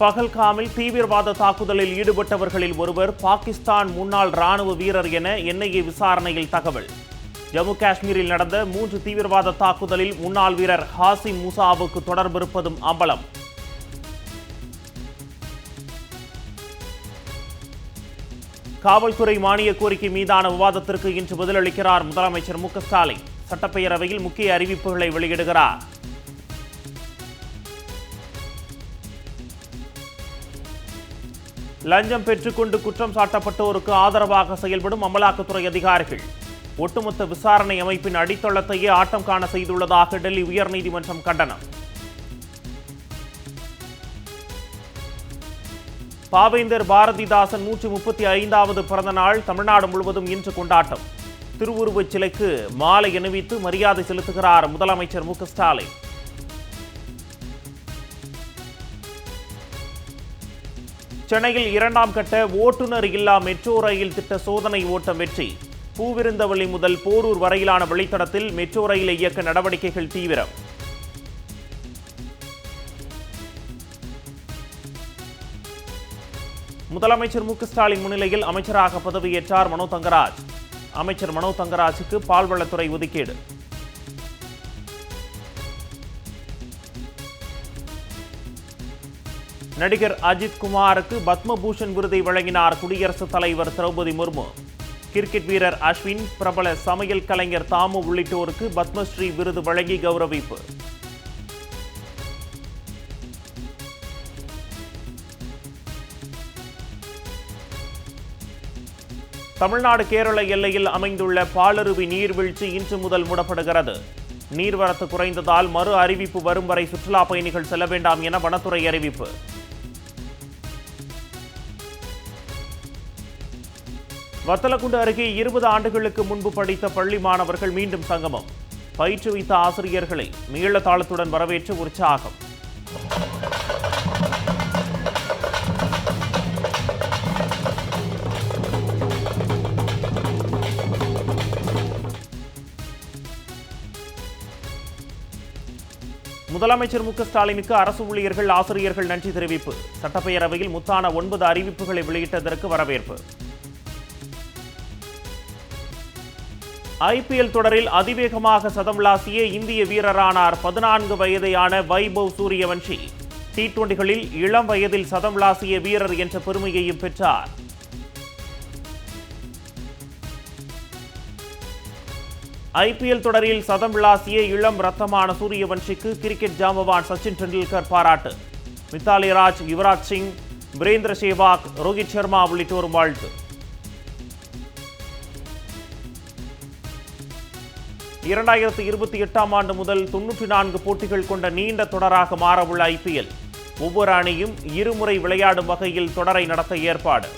பகல்காமில் தீவிரவாத தாக்குதலில் ஈடுபட்டவர்களில் ஒருவர் பாகிஸ்தான் முன்னாள் ராணுவ வீரர் என என்ஐஏ விசாரணையில் தகவல். ஜம்மு காஷ்மீரில் நடந்த மூன்று தீவிரவாத தாக்குதலில் முன்னாள் வீரர் ஹாசிம் மூசாவுக்கு தொடர்பு இருப்பதும் அம்பலம். காவல்துறை மானிய கோரிக்கை மீதான விவாதத்திற்கு இன்று பதிலளிக்கிறார் முதலமைச்சர் மு க ஸ்டாலின். சட்டப்பேரவையில் முக்கிய அறிவிப்புகளை வெளியிடுகிறார். லஞ்சம் பெற்றுக்கொண்டு குற்றம் சாட்டப்பட்டோருக்கு ஆதரவாக செயல்படும் அமலாக்கத்துறை அதிகாரிகள். ஒட்டுமொத்த விசாரணை அமைப்பின் அடித்தளத்தையே ஆட்டம் காண செய்துள்ளதாக டெல்லி உயர்நீதிமன்றம் கண்டனம். பாவேந்தர் பாரதிதாசன் நூற்றி முப்பத்தி ஐந்தாவது பிறந்த நாள் தமிழ்நாடு முழுவதும் இன்று கொண்டாட்டம். திருவுருவச் சிலைக்கு மாலை அணிவித்து மரியாதை செலுத்துகிறார் முதலமைச்சர் மு ஸ்டாலின். சென்னையில் இரண்டாம் கட்ட ஓட்டுநர் இல்லா மெட்ரோ ரயில் திட்ட சோதனை ஓட்டம் வெற்றி. பூவிருந்தவள்ளி முதல் போரூர் வரையிலான வழித்தடத்தில் மெட்ரோ ரயிலை இயக்க நடவடிக்கைகள் தீவிரம். முதலமைச்சர் மு ஸ்டாலின் முன்னிலையில் அமைச்சராக பதவியேற்றார் மனோ தங்கராஜ். அமைச்சர் மனோ தங்கராஜுக்கு பால்வளத்துறை ஒதுக்கீடு. நடிகர் அஜித் குமாருக்கு பத்மபூஷன் விருதை வழங்கினார் குடியரசுத் தலைவர் திரௌபதி முர்மு. கிரிக்கெட் வீரர் அஸ்வின் பிரபல சமையல் கலைஞர் தாமு உள்ளிட்டோருக்கு பத்மஸ்ரீ விருது வழங்கி கௌரவிப்பு. தமிழ்நாடு கேரள எல்லையில் அமைந்துள்ள பாலருவி நீர்வீழ்ச்சி இன்று முதல் மூடப்படுகிறது. நீர்வரத்து குறைந்ததால் மறு அறிவிப்பு வரும் வரை சுற்றுலா பயணிகள் செல்ல வேண்டாம் என வனத்துறை அறிவிப்பு. வத்தலக்குண்டு அருகே இருபது ஆண்டுகளுக்கு முன்பு படித்த பள்ளி மாணவர்கள் மீண்டும் சங்கமம். பயிற்றுவித்த ஆசிரியர்களை மீளத்தாளத்துடன் வரவேற்று உற்சாகம். முதலமைச்சர் மு ஸ்டாலினுக்கு அரசு ஊழியர்கள் ஆசிரியர்கள் நன்றி தெரிவிப்பு. சட்டப்பேரவையில் முத்தான ஒன்பது அறிவிப்புகளை வெளியிட்டதற்கு வரவேற்பு. ஐபிஎல் தொடரில் அதிவேகமாக சதம் விளாசிய இந்திய வீரரானார் பதினான்கு வயதையான வைபவ் சூரியவன்ஷி டி டுவெண்டிகளில் இளம் வயதில் சதம் விளாசிய வீரர் என்ற பெருமையையும் பெற்றார். ஐபிஎல் தொடரில் சதம் விளாசிய இளம் ரத்தமான சூரியவன்ஷிக்கு கிரிக்கெட் ஜாம்பவான் சச்சின் டெண்டுல்கர் பாராட்டு. மித்தாலி ராஜ் யுவராஜ் சிங் வீரேந்திர சேவாக் ரோஹித் சர்மா உள்ளிட்டோரும் வாழ்த்து. இரண்டாயிரத்து இருபத்தி எட்டாம் ஆண்டு முதல் தொன்னூற்றி நான்கு போட்டிகள் கொண்ட நீண்ட தொடராக மாறவுள்ள ஐபிஎல் ஒவ்வொரு அணியும் இருமுறை விளையாடும் வகையில் தொடரை நடத்த ஏற்பாடு.